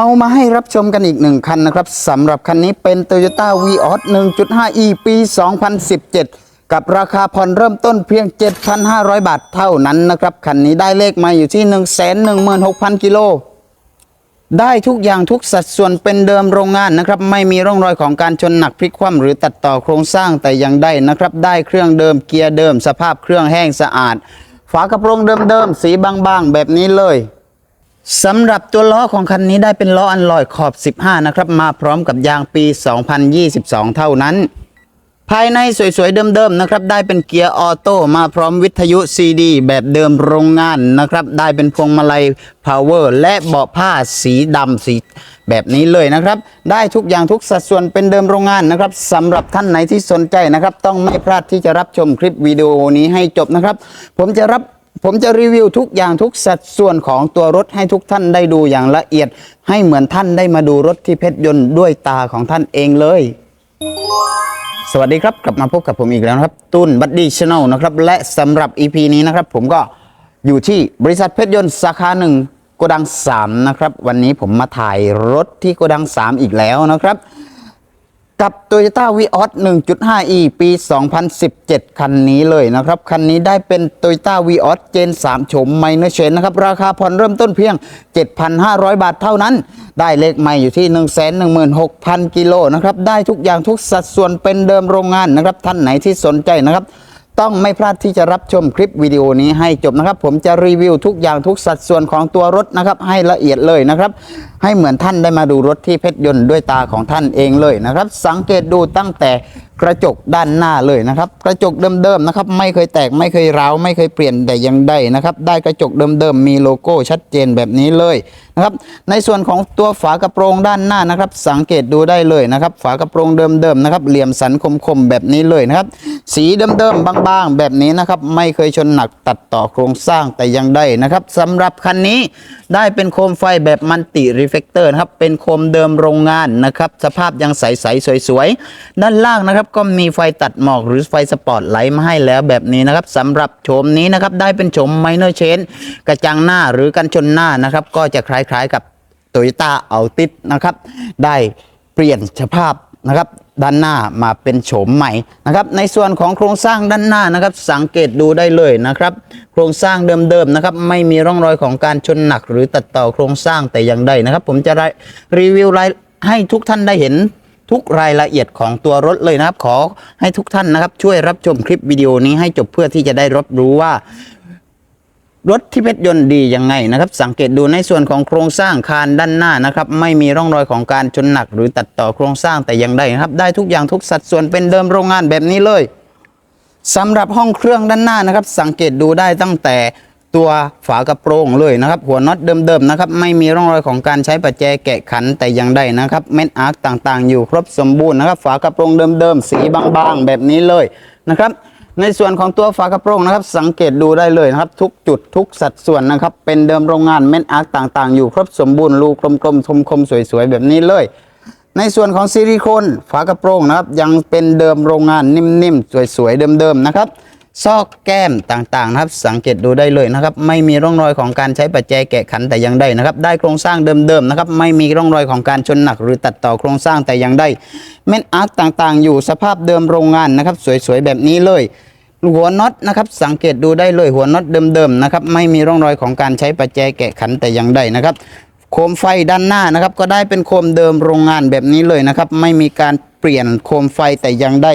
เอามาให้รับชมกันอีกหนึ่งคันนะครับสำหรับคันนี้เป็น Toyota Vios 1.5e ปี 2017 กับราคาผ่อนเริ่มต้นเพียง 7,500 บาทเท่านั้นนะครับ คันนี้ได้เลขมาอยู่ที่ 116,000 กิโล ได้ทุกอย่างทุกสัดส่วนเป็นเดิมโรงงานนะครับ ไม่มีร่องรอยของการชนหนักพลิกคว่ำหรือตัดต่อโครงสร้างแต่ยังได้นะครับ ได้เครื่องเดิมเกียร์เดิม สภาพเครื่องแห้งสะอาด ฝากระโปรงเดิมๆสีบางๆ แบบนี้เลย สำหรับตัวล้อของคันนี้ได้เป็นล้ออันลอยขอบ 15 นะครับ มาพร้อมกับยางปี 2022 เท่านั้น ภายในสวยๆ เดิมๆ นะครับ ได้เป็นเกียร์ออโต้มาพร้อมวิทยุ CD แบบเดิมโรงงานนะครับ ได้เป็นพวงมาลัย power และเบาะผ้าสีดำสีแบบนี้เลยนะครับ ได้ทุกอย่างทุกสัดส่วนเป็นเดิมโรงงานนะครับสำหรับท่านไหนที่สนใจนะครับ ต้องไม่พลาดที่จะรับชมคลิปวิดีโอนี้ให้จบนะครับ ผมจะรับ ผมจะรีวิวทุกอย่างทุกสัดส่วนของตัวรถให้ทุกท่านได้ดูอย่างละเอียด ให้เหมือนท่านได้มาดูรถที่เพชรยนต์ด้วยตาของท่านเองเลย สวัสดีครับกลับมาพบกับผมอีกแล้วนะครับตุนบัดดี้ชาแนลนะครับ และสำหรับ EP นี้นะครับ ผมก็อยู่ที่บริษัทเพชรยนต์สาขาหนึ่งโกดัง 3 นะครับ วันนี้ผมมาถ่ายรถที่โกดัง 3 อีกแล้วนะครับ กับ Toyota Vios 1.5e ปี 2017 คันนี้เลยนะครับ คันนี้ได้เป็น Toyota Vios Gen 3 โฉม Minor Change นะครับ ราคาผ่อนเริ่มต้นเพียง 7,500 บาทเท่านั้น ได้เลขใหม่อยู่ที่ 116,000 กิโลนะครับ ได้ทุกอย่างทุกสัดส่วนเป็นเดิมโรงงานนะครับ ท่านไหนที่สนใจนะครับ ต้องไม่พลาดที่จะรับชมคลิปวิดีโอนี้ให้จบนะครับ ผมจะรีวิวทุกอย่างทุกสัดส่วนของตัวรถนะครับ ให้ละเอียดเลยนะครับ ให้เหมือนท่านได้มาดูรถที่เพชรยนต์ด้วยตาของท่านเองเลยนะครับ สังเกตดูตั้งแต่กระจกด้านหน้าเลยนะครับ กระจกเดิมๆนะครับ ไม่เคยแตกไม่เคยร้าวไม่เคยเปลี่ยนแต่ยังได้นะครับ ได้กระจกเดิมๆมีโลโก้ชัดเจนแบบนี้เลยนะครับ ในส่วนของตัวฝากระโปรงด้านหน้านะครับ สังเกตดูได้เลยนะครับ ฝากระโปรงเดิมๆนะครับ เหลี่ยมสันคมๆแบบนี้เลยนะครับ สีเดิมๆบางๆ แบบนี้นะครับไม่เคยชนหนักตัดต่อโครงสร้างแต่อยังได้นะครับสำหรับคันนี้ได้เป็นโคมไฟแบบมันติรีเฟกเตอร์นะครับเป็นโคมเดิมโรงงานนะครับสภาพยังใสๆสวยๆ ด้านล่างนะครับก็มีไฟตัดหมอกหรือไฟสปอตไลท์มาให้แล้วแบบนี้นะครับสำหรับโฉมนี้นะครับได้เป็นโฉมไมเนอร์เชนกระจังหน้าหรือกันชนหน้านะครับก็จะคล้ายๆกับโตโยต้าอัลติสนะครับได้เปลี่ยนสภาพ นะครับ ด้านหน้ามาเป็นโฉมใหม่นะครับ ในส่วนของโครงสร้างด้านหน้านะครับ สังเกตดูได้เลยนะครับ โครงสร้างเดิมๆนะครับ ไม่มีร่องรอยของการชนหนักหรือตัดต่อโครงสร้างแต่อย่างใดนะครับ ผมจะรีวิวรายให้ทุกท่านได้เห็นทุกรายละเอียดของตัวรถเลยนะครับ ขอให้ทุกท่านนะครับ ช่วยรับชมคลิปวิดีโอนี้ให้จบเพื่อที่จะได้รับรู้ว่า รถที่เพชรยนต์ดียังไงนะครับ สังเกตดูในส่วนของโครงสร้างคานด้านหน้านะครับ ไม่มีร่องรอยของการชนหนักหรือตัดต่อโครงสร้างแต่ยังได้นะครับ ได้ทุกอย่างทุกสัดส่วนเป็นเดิมโรงงานแบบนี้เลยสำหรับห้องเครื่องด้านหน้านะครับ สังเกตดูได้ตั้งแต่ตัวฝากระโปรงเลยนะครับ หัวน็อตเดิมๆนะครับ ไม่มีร่องรอยของการใช้ประแจแกะขันแต่ยังได้นะครับ เม็ดอาร์คต่างๆ อยู่ครบสมบูรณ์นะครับ ฝากระโปรงเดิมๆ สีบางๆ แบบนี้เลยนะครับ ในส่วนของตัวฝากระโปรงนะครับ สังเกตดูได้เลยนะครับ ทุกจุดทุกสัดส่วนนะครับ เป็นเดิมโรงงานเม็ดอาร์ตต่างๆ อยู่ครบสมบูรณ์รูกลมๆคมๆสวยๆ แบบนี้เลย ในส่วนของซิลิโคนฝากระโปรงนะครับ ยังเป็นเดิมโรงงานนิ่มๆ สวยๆ เดิมๆ นะครับ ซอกแก้มต่างๆนะครับ สังเกตดูได้เลยนะครับ ไม่มีร่องรอยของการใช้ปัจจัยแกะขันแต่ยังได้นะครับ ได้โครงสร้างเดิมๆนะครับ ไม่มีร่องรอยของการชนหนักหรือตัดต่อโครงสร้างแต่ยังได้เม็ดอาร์คต่างๆ อยู่สภาพเดิมโรงงานนะครับ สวยๆแบบนี้เลย หัวน็อตนะครับ สังเกตดูได้เลยหัวน็อตเดิมๆนะครับ ไม่มีร่องรอยของการใช้ปัจจัยแกะขันแต่ยังได้นะครับ โคมไฟด้านหน้านะครับ ก็ได้เป็นโคมเดิมโรงงานแบบนี้เลยนะครับ ไม่มีการเปลี่ยนโคมไฟแต่ยังได้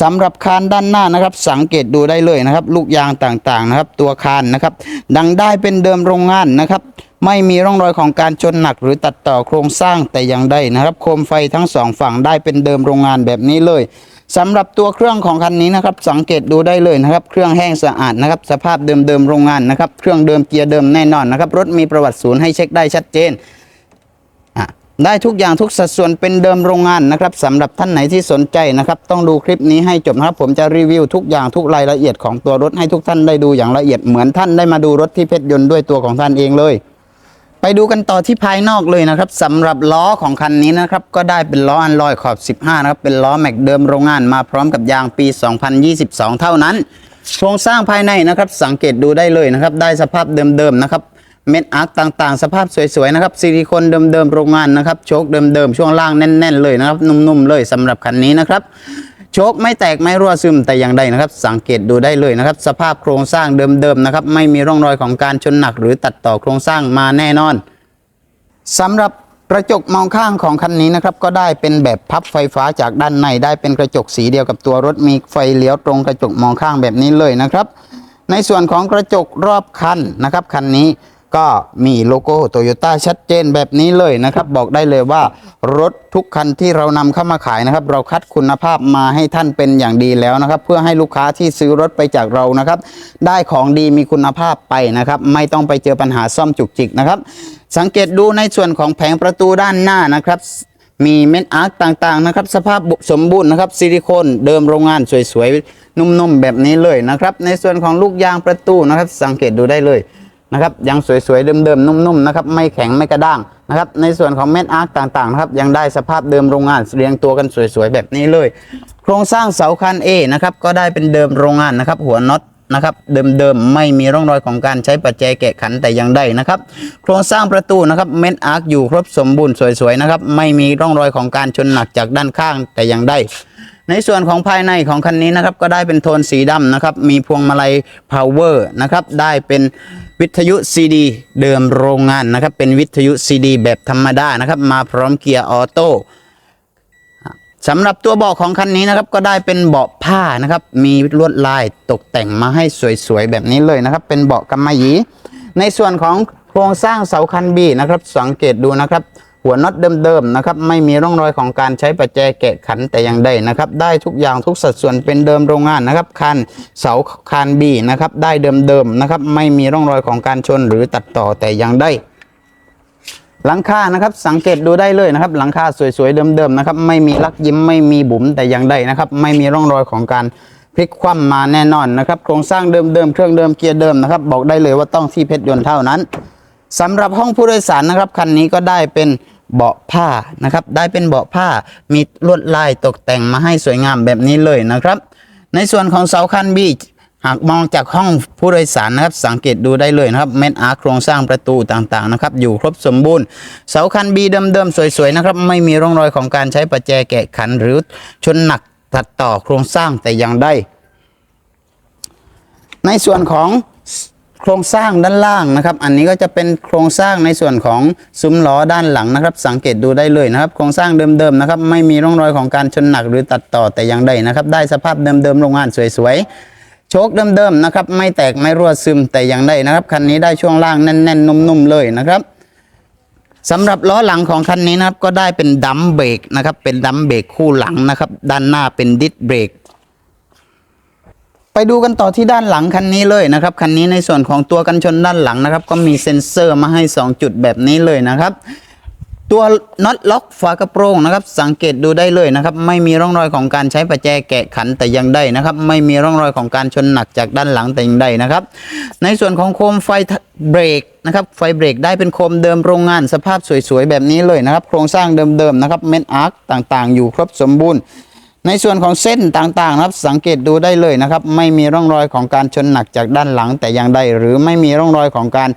สำหรับคานด้านหน้านะครับ สังเกตดูได้เลยนะครับ ลูกยางต่างๆนะครับ ตัวคานนะครับ ดังได้เป็นเดิมโรงงานนะครับ ไม่มีร่องรอยของการชนหนักหรือตัดต่อโครงสร้างแต่อยังได้นะครับ โคมไฟทั้งสองฝั่งได้เป็นเดิมโรงงานแบบนี้เลยสำหรับตัวเครื่องของคันนี้นะครับ สังเกตดูได้เลยนะครับ เครื่องแห้งสะอาดนะครับ สภาพเดิมๆโรงงานนะครับ เครื่องเดิมเกียร์เดิมแน่นอนนะครับ รถมีประวัติศูนย์ให้เช็คได้ชัดเจน ได้ทุกอย่างทุกสัดส่วนเป็นเดิมโรงงานนะครับสำหรับท่านไหนที่สนใจนะครับ ต้องดูคลิปนี้ให้จบนะครับ ผมจะรีวิวทุกอย่างทุกรายละเอียดของตัวรถให้ทุกท่านได้ดูอย่างละเอียดเหมือนท่านได้มาดูรถที่เพชรยนต์ด้วยตัวของท่านเองเลย ไปดูกันต่อที่ภายนอกเลยนะครับสำหรับล้อของคันนี้นะครับ ก็ได้เป็นล้ออันลอยขอบ 15 นะครับ เป็นล้อแม็กเดิมโรงงานมาพร้อมกับยางปี 2022 เท่านั้นโครงสร้างภายในนะครับ สังเกตดูได้เลยนะครับ ได้สภาพเดิมๆนะครับ เม็ดอาร์คต่างๆ สภาพสวยๆนะครับซิลิโคนเดิมๆโรงงานนะครับโชคเดิมๆช่วงล่างแน่น ๆ เลยนะครับนุ่มๆเลยสำหรับคันนี้นะครับโชคไม่แตกไม่รั่วซึมแต่อย่างใดนะครับ สังเกตดูได้เลยนะครับ สภาพโครงสร้างเดิมๆนะครับ ไม่มีร่องรอยของการชนหนักหรือตัดต่อโครงสร้างมาแน่นอนสำหรับกระจกมองข้างของคันนี้นะครับก็ได้เป็นแบบพับไฟฟ้าจากด้านในได้เป็นกระจกสีเดียวกับตัวรถมีไฟเลี้ยวตรงกระจกมองข้างแบบนี้เลยนะครับ ในส่วนของกระจกรอบคันนะครับคันนี้ ก็มีโลโก้โตโยต้าชัดเจนแบบนี้เลยนะครับ บอกได้เลยว่ารถทุกคันที่เรานำเข้ามาขายนะครับ เราคัดคุณภาพมาให้ท่านเป็นอย่างดีแล้วนะครับ เพื่อให้ลูกค้าที่ซื้อรถไปจากเรานะครับ ได้ของดีมีคุณภาพไปนะครับ ไม่ต้องไปเจอปัญหาซ่อมจุกจิกนะครับ สังเกตดูในส่วนของแผงประตูด้านหน้านะครับมีเม็ดอาร์คต่างๆนะครับ สภาพสมบูรณ์นะครับซิลิโคนเดิมโรงงานสวยๆ นุ่มๆ แบบนี้เลยนะครับ ในส่วนของลูกยางประตูนะครับ สังเกตดูได้เลย นะครับยังสวยๆเดิมๆนุ่มๆนะครับไม่แข็งไม่กระด้างนะครับในส่วนของเม็ดอาร์คต่างๆนะครับยังได้สภาพเดิมโรงงานเรียงตัวกันสวยๆแบบนี้เลย โครงสร้างเสาคัน A นะครับก็ได้เป็นเดิมโรงงานนะครับหัวน็อตนะครับเดิมๆไม่มีร่องรอยของการใช้ปัจจัยแกะขันแต่ย่างใดนะครับ โครงสร้างประตูนะครับเม็ดอาร์คอยู่ครบสมบูรณ์สวยๆนะครับไม่มีร่องรอยของการชนหนักจากด้านข้างแต่ย่างใด ในส่วนของภายในของคันนี้นะครับก็ได้เป็นโทนสีดำนะครับ มีพวงมาลัย power นะครับ ได้เป็นวิทยุ CD เดิมโรงงานนะครับ เป็นวิทยุ CD แบบธรรมดานะครับ มาพร้อมเกียร์ออโต้สำหรับตัวเบาะของคันนี้นะครับก็ได้เป็นเบาะผ้านะครับ มีลวดลายตกแต่งมาให้สวยๆแบบนี้เลยนะครับ เป็นเบาะกำมะหยี่ในส่วนของโครงสร้างเสาคันบีนะครับ สังเกตดูนะครับ หัวน็อตเดิมๆนะครับไม่มีร่องรอยของการใช้ประแจแกะขันแต่อย่างใดนะครับได้ทุกอย่างทุกสัดส่วนเป็นเดิมโรงงานนะครับคันเสาคันบีนะครับได้เดิมๆนะครับไม่มีร่องรอยของการชนหรือตัดต่อแต่อย่างใดหลังคานะครับสังเกตดูได้เลยนะครับ หลังคาสวยๆเดิมๆนะครับไม่มีลักยิ้มไม่มีบุ๋มแต่อย่างใดนะครับไม่มีร่องรอยของการพลิกคว่ำมาแน่นอนนะครับโครงสร้างเดิมๆเครื่องเดิมเกียร์เดิมนะครับบอกได้เลยว่าต้องที่เพชรยนต์เท่านั้น สำหรับห้องผู้โดยสารนะครับคันนี้ก็ได้เป็นเบาะผ้านะครับ ได้เป็นเบาะผ้ามีลวดลายตกแต่งมาให้สวยงามแบบนี้เลยนะครับ ในส่วนของเสาคันบีหากมองจากห้องผู้โดยสารนะครับ สังเกตดูได้เลยนะครับเม็ดอาร์โครงสร้างประตูต่างๆนะครับ อยู่ครบสมบูรณ์ เสาคันบีเดิมๆสวยๆนะครับ ไม่มีร่องรอยของการใช้ประแจแกะขันหรือชนหนักตัดต่อโครงสร้างแต่อย่างใดในส่วนของ โครงสร้างด้านล่างนะครับ อันนี้ก็จะเป็นโครงสร้างในส่วนของซุ้มล้อด้านหลังนะครับ สังเกตดูได้เลยนะครับ โครงสร้างเดิมๆนะครับ ไม่มีร่องรอยของการชนหนักหรือตัดต่อแต่อย่างใดนะครับ ได้สภาพเดิมๆโรงงานสวยๆ โชคเดิมๆนะครับ ไม่แตกไม่รั่วซึมแต่อย่างใดนะครับ คันนี้ได้ช่วงล่างแน่นๆ นุ่มๆเลยนะครับสำหรับล้อหลังของคันนี้นะครับก็ได้เป็นดัมเบรกนะครับ เป็นดัมเบรกคู่หลังนะครับ ด้านหน้าเป็นดิสเบรก ไปดูกันต่อที่ด้านหลังคันนี้เลยนะครับคันนี้ในส่วนของตัวกันชนด้านหลังนะครับ ก็มีเซ็นเซอร์มาให้ 2 จุดแบบนี้เลยนะครับ ตัวน็อตล็อกฝากระโปรงนะครับ สังเกตดูได้เลยนะครับ ไม่มีร่องรอยของการใช้ประแจแกะขันแต่ย่างใดนะครับ ไม่มีร่องรอยของการชนหนักจากด้านหลังแต่ย่างใดนะครับ ในส่วนของโคมไฟเบรกนะครับไฟเบรกได้เป็นโคมเดิมโรงงานสภาพสวยๆแบบนี้เลยนะครับ โครงสร้างเดิมๆนะครับเม็ดอาร์คต่างๆ อยู่ครบสมบูรณ์ ในส่วนของเส้นต่างๆนะครับสังเกตดูได้เลยนะครับ ไม่มีร่องรอยของการชนหนักจากด้านหลังแต่อย่างใดหรือไม่มีร่องรอยของการ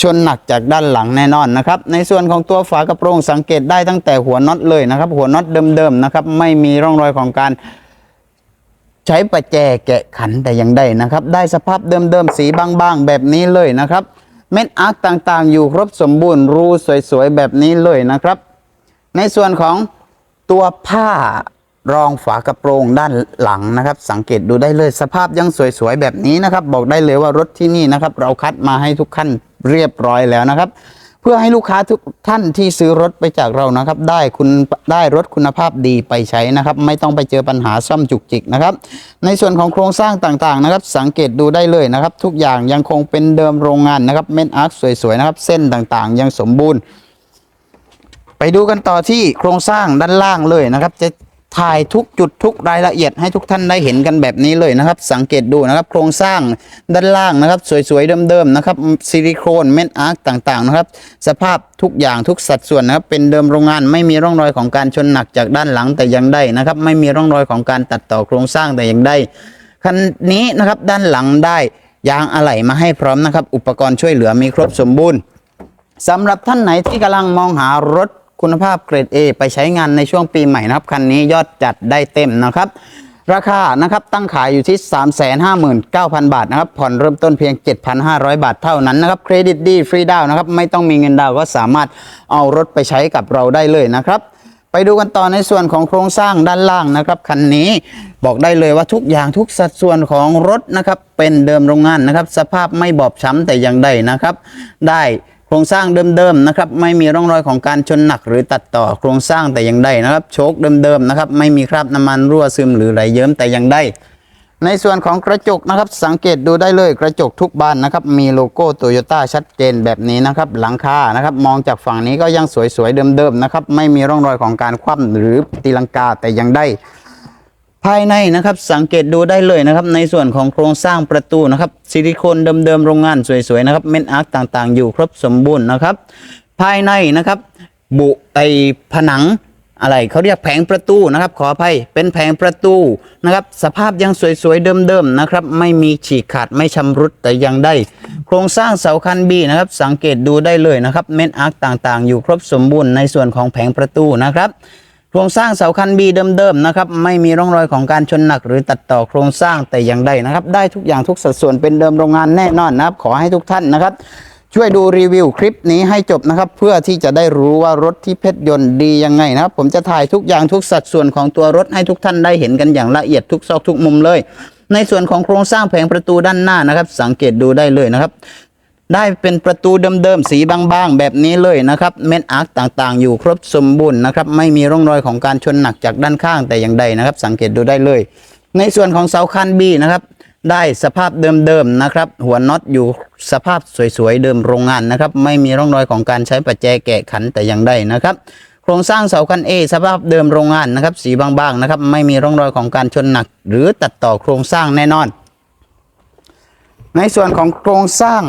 ชนหนักจากด้านหลังแน่นอนนะครับ ในส่วนของตัวฝากระโปรงสังเกตได้ตั้งแต่หัวน็อตเลยนะครับ หัวน็อตเดิมๆนะครับ ไม่มีร่องรอยของการใช้ประแจแกะขันแต่อย่างใดนะครับ ได้สภาพเดิมๆสีบางๆ แบบนี้เลยนะครับ เม็ดอาร์คต่างๆ อยู่ครบสมบูรณ์รูสวยๆแบบนี้เลยนะครับ ในส่วนของตัวผ้า รองฝากระโปรงด้านหลังนะครับ สังเกตดูได้เลยสภาพยังสวยๆแบบนี้นะครับ บอกได้เลยว่ารถที่นี่นะครับ เราคัดมาให้ทุกขั้นเรียบร้อยแล้วนะครับ เพื่อให้ลูกค้าทุกท่านที่ซื้อรถไปจากเรานะครับ ได้คุณได้รถคุณภาพดีไปใช้นะครับ ไม่ต้องไปเจอปัญหาซ่อมจุกจิกนะครับ ในส่วนของโครงสร้างต่างๆนะครับ สังเกตดูได้เลยนะครับ ทุกอย่างยังคงเป็นเดิมโรงงานนะครับเม็ดอาร์คสวยๆนะครับ เส้นต่างๆ ยังสมบูรณ์ ไปดูกันต่อที่โครงสร้างด้านล่างเลยนะครับจะ ถ่ายทุกจุดทุกรายละเอียดให้ทุกท่านได้เห็นกันแบบนี้เลยนะครับ สังเกตดูนะครับ โครงสร้างด้านล่างนะครับ สวยๆเดิมๆนะครับซิลิโคนเม็ดอาร์คต่างๆนะครับ สภาพทุกอย่างทุกสัดส่วนนะครับ เป็นเดิมโรงงานไม่มีร่องรอยของการชนหนักจากด้านหลังแต่อย่างใดนะครับ ไม่มีร่องรอยของการตัดต่อโครงสร้างแต่อย่างใดคันนี้นะครับด้านหลังได้ยางอะไหล่มาให้พร้อมนะครับ อุปกรณ์ช่วยเหลือมีครบสมบูรณ์สำหรับท่านไหนที่กำลังมองหารถ คุณภาพเกรด A ไปใช้งานในช่วงปีใหม่นะครับ คันนี้ยอดจัดได้เต็มนะครับ ราคานะครับตั้งขายอยู่ที่ 359,000 บาทนะครับ ผ่อนเริ่มต้นเพียง 7,500 บาทเท่านั้นนะครับ เครดิตดีฟรีดาวนะครับ ไม่ต้องมีเงินดาวก็สามารถเอารถไปใช้กับเราได้เลยนะครับไปดูกันต่อในส่วนของโครงสร้างด้านล่างนะครับคันนี้บอกได้เลยว่าทุกอย่างทุกสัดส่วนของรถนะครับเป็นเดิมโรงงานนะครับ สภาพไม่บอบช้ำแต่อย่างใดนะครับ ได้ ครงสร้างเดิมๆนะครับไม่มีร่องรอยของการชนหนักหรือตัดต่อโครงสร้างแต่อย่างใดนะครับโชคเดิมๆนะครับไม่มีคราบน้ำมันรั่วซึมหรือไหลเยิ้มแต่อย่างใดในส่วนของกระจกนะครับสังเกตดูได้เลยกระจกทุกบานนะครับมีโลโก้โตโยต้าชัดเจนแบบนี้นะครับหลังคานะครับมองจากฝั่งนี้ก็ยังสวยๆเดิมๆนะครับไม่มีร่องรอยของการคว่ำหรือตีลังกาแต่ยังได้ ภายในนะครับสังเกตดูได้เลยนะครับ ในส่วนของโครงสร้างประตูนะครับซิลิโคนเดิมๆโรงงานสวยๆนะครับเม็ดอาร์คต่างๆ อยู่ครบสมบูรณ์นะครับ ภายในนะครับ บุไอผนังอะไรเขาเรียกแผงประตูนะครับ ขออภัยเป็นแผงประตูนะครับ สภาพยังสวยๆเดิมๆนะครับ ไม่มีฉีกขาดไม่ชำรุดแต่ยังได้ โครงสร้างเสาคันบีนะครับ สังเกตดูได้เลยนะครับ เม็ดอาร์คต่างๆ อยู่ครบสมบูรณ์ในส่วนของแผงประตูนะครับ โครงสร้างเสาคันบีเดิมๆนะครับไม่มีร่องรอยของการชนหนักหรือตัดต่อโครงสร้างแต่อย่างใดนะครับ ได้ทุกอย่างทุกสัดส่วนเป็นเดิมโรงงานแน่นอนนะครับ ขอให้ทุกท่านนะครับ ช่วยดูรีวิวคลิปนี้ให้จบนะครับ เพื่อที่จะได้รู้ว่ารถที่เพชรยนต์ดียังไงนะครับ ผมจะถ่ายทุกอย่างทุกสัดส่วนของตัวรถให้ทุกท่านได้เห็นกันอย่างละเอียดทุกซอกทุกมุมเลยในส่วนของโครงสร้างแผงประตูด้านหน้านะครับ สังเกตดูได้เลยนะครับ ได้เป็นประตูเดิมๆสีบางๆ แบบนี้เลยนะครับเม็ดอาร์คต่างๆ อยู่ครบสมบูรณ์นะครับไม่มีร่องรอยของการชนหนักจากด้านข้างแต่อย่างใดนะครับ สังเกตดูได้เลย ในส่วนของเสาคันบีนะครับได้สภาพเดิมๆนะครับ หัวน็อตอยู่สภาพสวยๆเดิมโรงงานนะครับ ไม่มีร่องรอยของการใช้ประแจแกะขันแต่อย่างใดนะครับ โครงสร้างเสาคัน A สภาพเดิมโรงงานนะครับ สีบางๆนะครับ ไม่มีร่องรอยของการชนหนัก หรือตัดต่อโครงสร้างแน่นอน ในส่วนของโครงสร้าง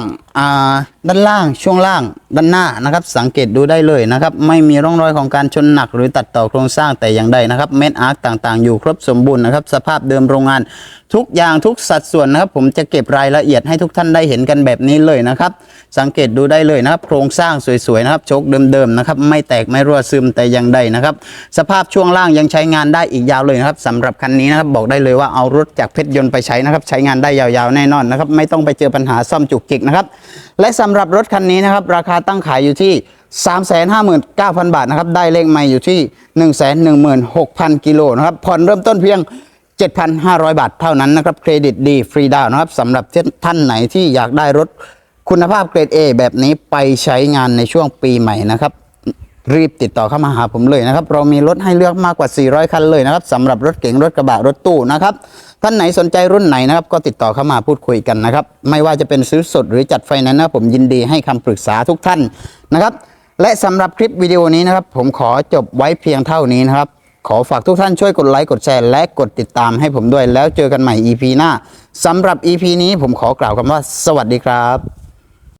ด้านล่างช่วงล่างด้านหน้านะครับ สังเกตดูได้เลยนะครับ ไม่มีร่องรอยของการชนหนักหรือตัดต่อโครงสร้างแต่อย่างใดนะครับเม็ดอาร์คต่างๆ อยู่ครบสมบูรณ์นะครับ สภาพเดิมโรงงาน ทุกอย่างทุกสัดส่วนนะครับ ผมจะเก็บรายละเอียดให้ทุกท่านได้เห็นกันแบบนี้เลยนะครับ สังเกตดูได้เลยนะครับ โครงสร้างสวยๆนะครับโชคเดิมๆนะครับ ไม่แตกไม่รั่วซึมแต่อย่างใดนะครับ สภาพช่วงล่างยังใช้งานได้อีกยาวเลยนะครับสำหรับคันนี้นะครับบอกได้เลยว่าเอารถจากเพชรยนต์ไปใช้นะครับ ใช้งานได้ยาวๆแน่นอนนะครับ ไม่ต้องไปเจอปัญหาซ่อมจุกจิกนะครับและสำหรับรถคันนี้นะครับ ราคาตั้งขายอยู่ที่ 359,000 บาทนะครับ ได้เลขใหม่อยู่ที่ 116,000 กิโลนะครับ ผ่อนเริ่มต้นเพียง 7,500 บาทเท่านั้นนะครับ เครดิตดีฟรีดาวน์นะครับสำหรับท่านไหนที่อยากได้รถคุณภาพเกรด A แบบนี้ไปใช้งานในช่วงปีใหม่นะครับ รีบติดต่อเข้ามาหาผมเลยนะครับ เรามีรถให้เลือกมากกว่า 400 คันเลยนะครับสำหรับรถเก๋งรถกระบะรถตู้นะครับท่านไหนสนใจรุ่นไหนนะครับ ก็ติดต่อเข้ามาพูดคุยกันนะครับ ไม่ว่าจะเป็นซื้อสดหรือจัดไฟนนซ์นะผมยินดีให้คำปรึกษาทุกท่านนะครับ และสำหรับคลิปวิดีโอนี้นะครับ ผมขอจบไว้เพียงเท่านี้นะครับ ขอฝากทุกท่านช่วยกดไลค์กดแชร์และกดติดตามให้ผมด้วยแล้วเจอกันใหม่ EP หน้าสำหรับ EP นี้ผมขอกล่าวคำว่า สวัสดีครับ